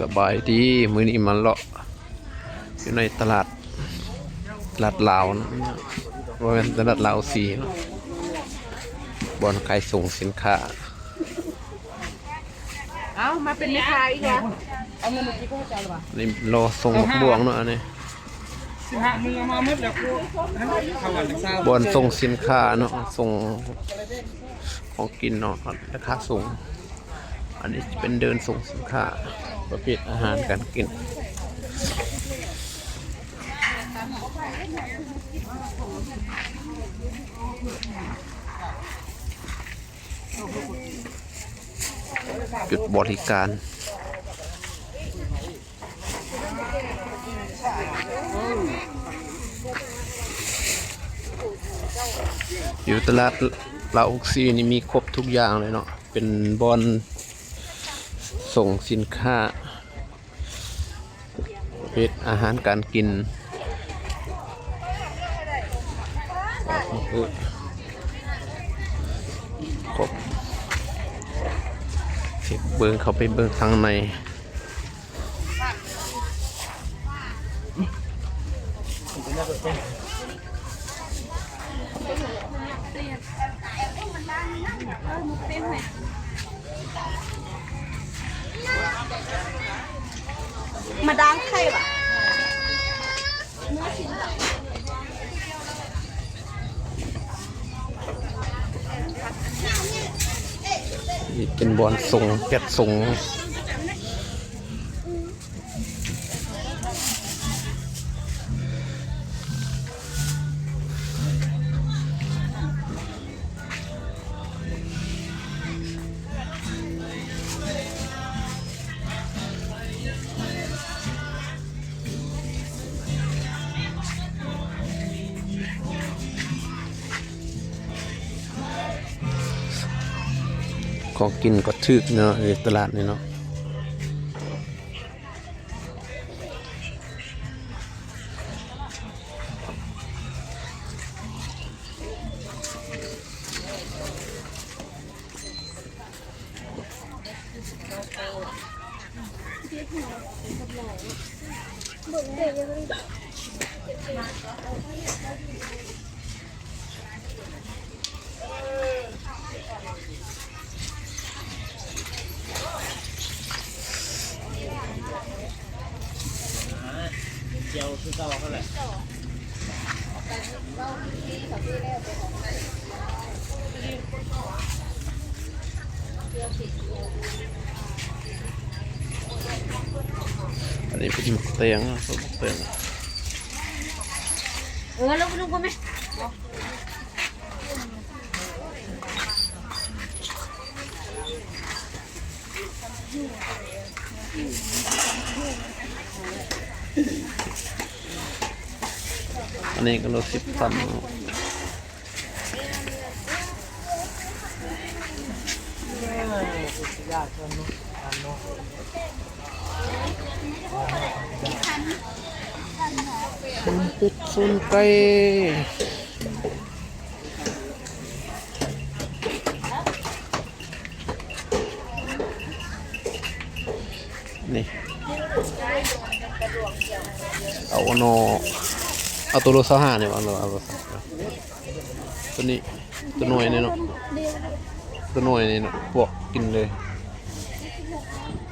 สบายดี มื้อนี้มาเลาะอยู่ในตลาด ตลาดลาวนะว่าเป็นตลาดลาวสีเนาะบอนขายส่งสินค้า เอามาเป็นแม่ค้าอีกแล้วเอาเงินมากี่ก็จะหรือเปล่านี่รอส่งมะม่วงเนาะอันนี้สิบห้ามือเอามาหมืดแล้วกูเข้าวันเศร้าบอนส่งสินค้าเนาะส่งของกินเนาะราคาสูง อันนี้เป็นเดินส่งสินค้า ประเภทอาหารการกินจุดบริการอยู่ตลาดลาอุกซีนี่มีครบทุกอย่างเลยเนาะเป็นบอน ส่งสินค้าประเภทอาหารการกินครบเช็คเบิงเขาไปเบิงข้างในมาดังไข่ปะนี่เป็นบอลส่งแก๊สส่ ของกินก็ทึกเนาะในตลาดนี่เนาะ เจียวคือเก่าเขาแหละอันนี้เป็นหมกเตียงนะหมกเตียงเออลูกลูกก็ไม่อั นนี้ก็โลสิบตันมันเป็ดซุนไก่นี่ เอาโนเอาตัวโลซาห้าเนี่ยเอาโลเอาโลซาห้าตัวนี้ตัวหน่วยนี่เนาะตัวหน่วยนี่เนาะพวกกินเลย